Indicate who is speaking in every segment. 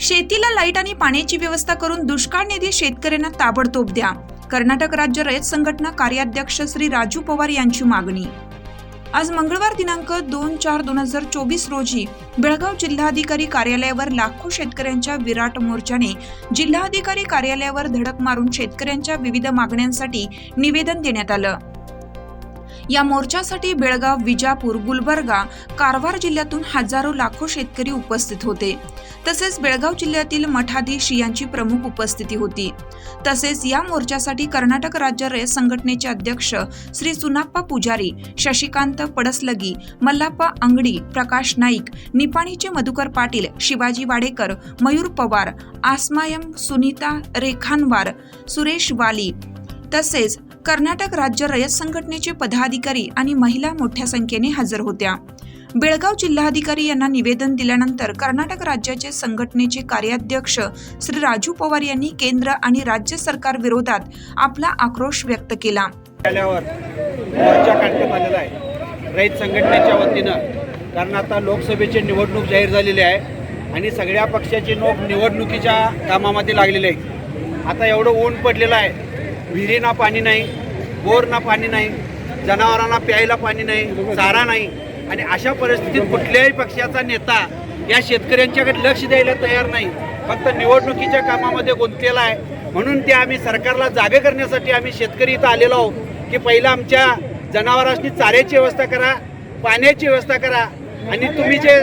Speaker 1: शेतीला लाइट आणि पाण्याची व्यवस्था करून दुष्काळ निधी शेतकऱ्यांना ताबडतोब द्या. कर्नाटक राज्य रयत संघटना कार्याध्यक्ष श्री राजू पवार यांची मागणी. आज मंगळवार दिनांक दोन चार दोन हजार चोवीस रोजी बेळगाव जिल्हाधिकारी कार्यालयावर लाखो शेतकऱ्यांच्या विराट मोर्चाने जिल्हाधिकारी कार्यालयावर धडक मारून शेतकऱ्यांच्या विविध मागण्यांसाठी निवेदन देण्यात आलं. या मोर्चासाठी बेळगाव विजापूर गुलबर्गा कारवार जिल्ह्यातून हजारो लाखो शेतकरी उपस्थित होते. तसेच बेळगाव जिल्ह्यातील मठाधीश यांची प्रमुख उपस्थिती होती. तसेच या मोर्चासाठी कर्नाटक राज्य रयत संघटनेचे अध्यक्ष श्री सुनाप्पा पुजारी शशिकांत पडसलगी मल्लाप्पा अंगडी प्रकाश नाईक निपाणीचे मधुकर पाटील शिवाजी वाडेकर मयूर पवार आसमायम सुनीता रेखानवार सुरेश वाली तसेच कर्नाटक राज्य रयत संघटनेचे पदाधिकारी आणि महिला मोठ्या संख्येने हजर होत्या. बेळगाव जिल्हाधिकारी यांना निवेदन दिल्यानंतर कर्नाटक राज्याचे संघटनेचे कार्याध्यक्ष श्री राजू पवार यांनी केंद्र आणि राज्य सरकार विरोधात आपला आक्रोश व्यक्त केला.
Speaker 2: आहे. रयत संघटनेच्या वतीनं कारण आता लोकसभेची निवडणूक जाहीर झालेली आहे आणि सगळ्या पक्षाचे लोक निवडणुकीच्या कामामध्ये लागलेले आहे आता एवढं ऊन पडलेलं आहे. विहिरीना पाणी नाही बोरना पाणी नाही जनावरांना प्यायला पाणी नाही चारा नाही. आणि अशा परिस्थितीत कुठल्याही पक्षाचा नेता या शेतकऱ्यांच्याकडे लक्ष द्यायला तयार नाही. फक्त निवडणुकीच्या कामामध्ये गुंतलेला आहे. म्हणून ते आम्ही सरकारला जागे करण्यासाठी आम्ही शेतकरी इथं आलेलो आहोत की पहिलं आमच्या जनावरांनी चाऱ्याची व्यवस्था करा पाण्याची व्यवस्था करा. आणि तुम्ही जे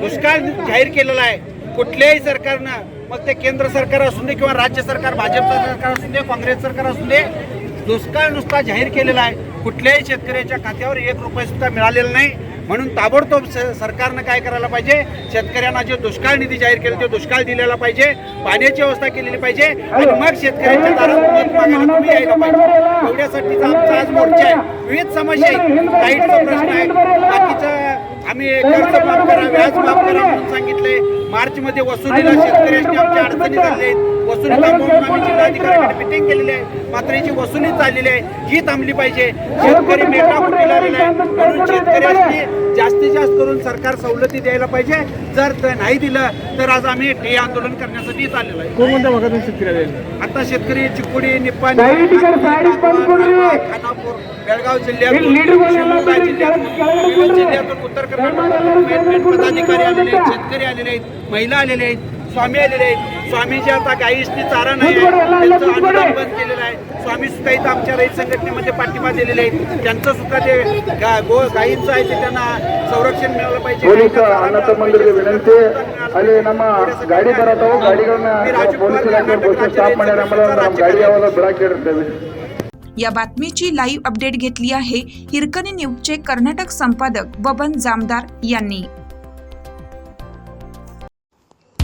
Speaker 2: दुष्काळ जाहीर केलेला आहे कुठल्याही सरकारनं मग ते केंद्र सरकार असू दे किंवा राज्य सरकार भाजपचं सरकार असू दे काँग्रेस सरकार असू दे दुष्काळ नुसता जाहीर केलेला आहे. कुठल्याही शेतकऱ्याच्या खात्यावर एक रुपये सुद्धा मिळालेला नाही. म्हणून ताबडतोब स- सरकारनं काय करायला पाहिजे? शेतकऱ्यांना जे दुष्काळ निधी जाहीर केले ते दुष्काळ दिलेला पाहिजे. पाण्याची व्यवस्था केलेली पाहिजे. आणि मग शेतकऱ्यांच्या दारात मत मागायला तुम्ही यायला पाहिजे. एवढ्यासाठीचा आमचा आज मोर्चा आहे. विविध समस्या आहेत. लाईटचा प्रश्न आहे. बाकीचं आम्ही कर्ज माफ करा व्याज माफ करा म्हणून सांगितलंय. मार्च मध्ये वसुलीला शेतकऱ्यांनी आमच्या अडचणी आहेत वसुली मिटिंग केलेली आहे. मात्र याची वसुली चाललेली आहे. ही थांबली पाहिजे. शेतकरी मेटा फुटीला आलेला आहे? म्हणून शेतकऱ्यांनी जास्तीत जास्त करून सरकार सवलती द्यायला पाहिजे. जर ते नाही दिलं तर आज आम्ही हे आंदोलन करण्यासाठी चाललेलो आहे.
Speaker 3: कोणत्या भागातून शेतकरी
Speaker 2: आता शेतकरी चिकोडी निप्पाणी खानापूर बेळगाव जिल्ह्यातून जिल्ह्यातून उत्तर कर्नाटक पदाधिकारी आलेले आहेत शेतकरी आलेले आहेत महिला आलेले आहेत. स्वामी आलेले आहेत स्वामीचे आता गाईसनी चारा नाही आहे त्यांचं अनुदान बंद केलेलं आहे स्वामी सुद्धा इथं आमच्या रहित संघटनेमध्ये पाठिंबा दिलेले आहेत त्यांचं सुद्धा ते गा गो गाईंचं आहे ते त्यांना संरक्षण मिळालं पाहिजे
Speaker 3: ಪೊಲೀಸ್
Speaker 2: गाईंना चारा
Speaker 3: ಅಣ್ಣತ
Speaker 2: मिळाला
Speaker 3: ಮಂದಿರಿಗೆ
Speaker 2: पाहिजे.
Speaker 3: ವಿನಂತಿ ಅಲ್ಲಿ ನಮ್ಮ ಗಾಡಿ ಬರತಾವು ಗಾಡಿಗಳನ್ನ
Speaker 2: मी ರಾಜು
Speaker 3: ಪೊಲೀಸ್
Speaker 2: ಕುಮಾರ್
Speaker 3: ಇಲಾಖೆ
Speaker 2: ಕರ್ನಾಟಕ
Speaker 3: ಬಸ್ ಸ್ಟಾಪ್ ಮಾಡ್ಯಾರ ಆಮೇಲೆ ನಮ್ಮ ಗಾಡಿ ಯಾವಾಗ ಬಿಡಾಕ್ ಹೇಳಿರ್ತೇವೆ
Speaker 1: या बातमीची लाईव्ह अपडेट घेतली आहे हिरकणी न्यूजचे कर्नाटक संपादक बबन जामदार यांनी